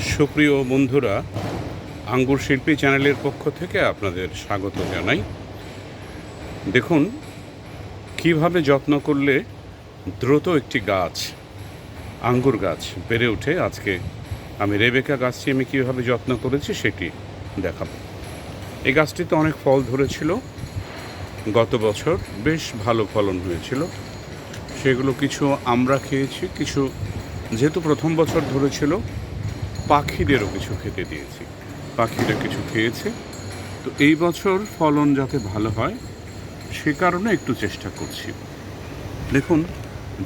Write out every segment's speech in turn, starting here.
সুপ্রিয় বন্ধুরা, আঙ্গুর শিল্পী চ্যানেলের পক্ষ থেকে আপনাদের স্বাগত জানাই। দেখুন, কীভাবে যত্ন করলে দ্রুত একটি গাছ, আঙ্গুর গাছ বেড়ে ওঠে। আজকে আমি রেবেকা গাছটি আমি কীভাবে যত্ন করেছি সেটি দেখাব। এই গাছটিতে অনেক ফল ধরেছিল। গত বছর বেশ ভালো ফলন হয়েছিল। সেগুলো কিছু আমরা খেয়েছি, কিছু যেহেতু প্রথম বছর ধরেছিল পাখিদেরও কিছু খেতে দিয়েছি। পাখিরা কিছু খেয়েছে। তো এই বছর ফলন যাতে ভালো হয়, সে কারণে একটু চেষ্টা করছি। দেখুন,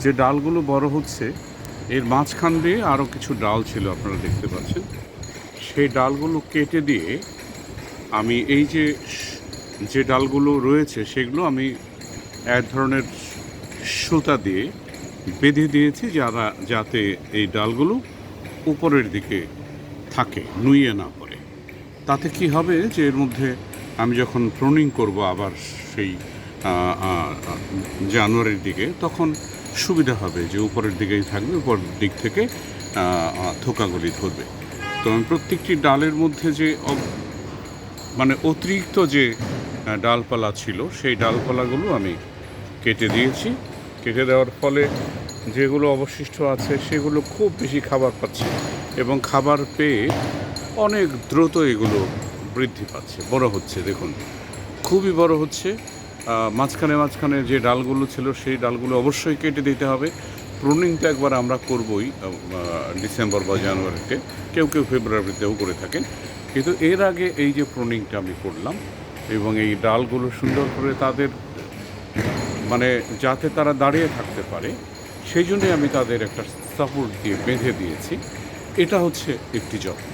যে ডালগুলো বড় হচ্ছে, এর মাঝখান দিয়ে আরও কিছু ডাল ছিল, আপনারা দেখতে পাচ্ছেন। সেই ডালগুলো কেটে দিয়ে আমি এই যে যে ডালগুলো রয়েছে, সেগুলো আমি এক ধরনের সুতা দিয়ে বেঁধে দিয়েছি, যারা, যাতে এই ডালগুলো উপরের দিকে থাকে, নুইয়ে না পড়ে। তাতে কি হবে যে এর মধ্যে আমি যখন প্রনিং করব আবার সেই জানুয়ারির দিকে, তখন সুবিধা হবে যে উপরের দিকেই থাকবে, উপর দিক থেকে থোকাগুলি ধরবে। তো আমি প্রত্যেকটি ডালের মধ্যে যে মানে অতিরিক্ত যে ডালপালা ছিল, সেই ডালপালাগুলো আমি কেটে দিয়েছি। কেটে দেওয়ার ফলে যেগুলো অবশিষ্ট আছে, সেগুলো খুব বেশি খাবার পাচ্ছে এবং খাবার পেয়ে অনেক দ্রুত এগুলো বৃদ্ধি পাচ্ছে। বড় হচ্ছে, দেখুন। খুবই বড় হচ্ছে। মাঝখানে মাঝখানে যে ডালগুলো ছিল, সেই ডালগুলো অবশ্যই কেটে দিতে হবে। প্রুনিংটা একবার আমরা করবই ডিসেম্বর বা জানুয়ারিতে। কেউ কেউ ফেব্রুয়ারিতেও করে থাকেন। কিন্তু এর আগে এই যে প্রুনিংটা আমি করলাম এবং এই ডালগুলো সুন্দর করে তাদের মানে যাতে তারা দাঁড়িয়ে থাকতে পারে সেই জন্যে আমি তাদের একটা সাপোর্ট দিয়ে বেঁধে দিয়েছি। এটা হচ্ছে একটি যত্ন।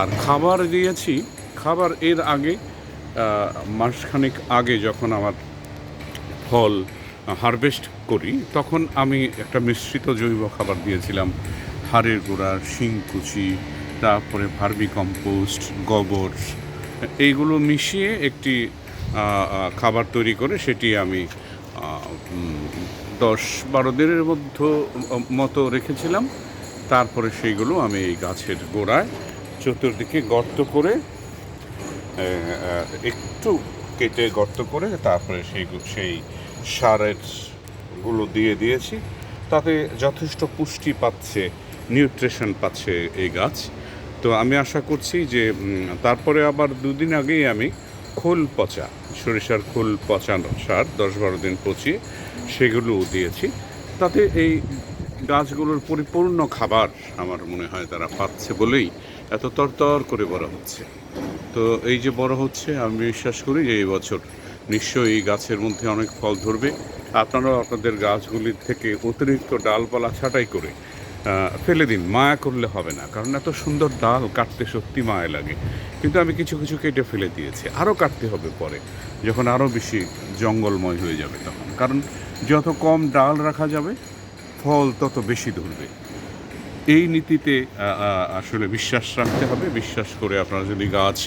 আর খাবার দিয়েছি, খাবার এর আগে মাসখানেক আগে যখন আমার ফল হারভেস্ট করি, তখন আমি একটা মিশ্রিত জৈব খাবার দিয়েছিলাম। হাড়ের গুঁড়া শিংকুচি তারপরে ভার্মি কম্পোস্ট, গোবর, এইগুলো মিশিয়ে একটি খাবার তৈরি করে সেটি আমি দশ বারো দিনের মধ্য মতো রেখেছিলাম। তারপরে সেইগুলো আমি এই গাছের গোড়ায় চতুর্দিকে গর্ত করে একটু কেটে গর্ত করে তারপরে সেই সেই সারেরগুলো দিয়ে দিয়েছি। তাতে যথেষ্ট পুষ্টি পাচ্ছে, নিউট্রিশন পাচ্ছে এই গাছ। তো আমি আশা করছি যে তারপরে আবার দুদিন আগেই আমি খোল পচা সরিষার খোল পচানো সার, দশ বারো দিন পচিয়ে সেগুলোও দিয়েছি। তাতে এই গাছগুলোর পরিপূর্ণ খাবার আমার মনে হয় তারা পাচ্ছে বলেই এত তরতর করে বড় হচ্ছে। তো এই যে বড় হচ্ছে, আমি বিশ্বাস করি যে এই বছর নিশ্চয়ই এই গাছের মধ্যে অনেক ফল ধরবে। আপনারাও আপনাদের গাছগুলির থেকে অতিরিক্ত ডালপালা ছাঁটাই করে ফেলে দিন, মায়া করলে হবে না, কারণ এত সুন্দর ডাল কাটতে সত্যি মায়া লাগে। কিন্তু আমি কিছু কিছু কেটে ফেলে দিয়েছি, আরও কাটতে হবে পরে, যখন আরও বেশি জঙ্গলময় হয়ে যাবে তখন। কারণ যত কম ডাল রাখা যাবে, ফল তত বেশি ধরবে। এই নীতিতে আসলে বিশ্বাস রাখতে হবে, বিশ্বাস করে আপনারা যদি গাছ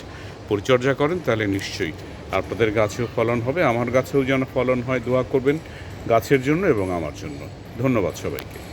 পরিচর্যা করেন, তাহলে নিশ্চয়ই আপনাদের গাছেও ফলন হবে, আমার গাছেও যেন ফলন হয়, দোয়া করবেন গাছের জন্য এবং আমার জন্য। ধন্যবাদ সবাইকে।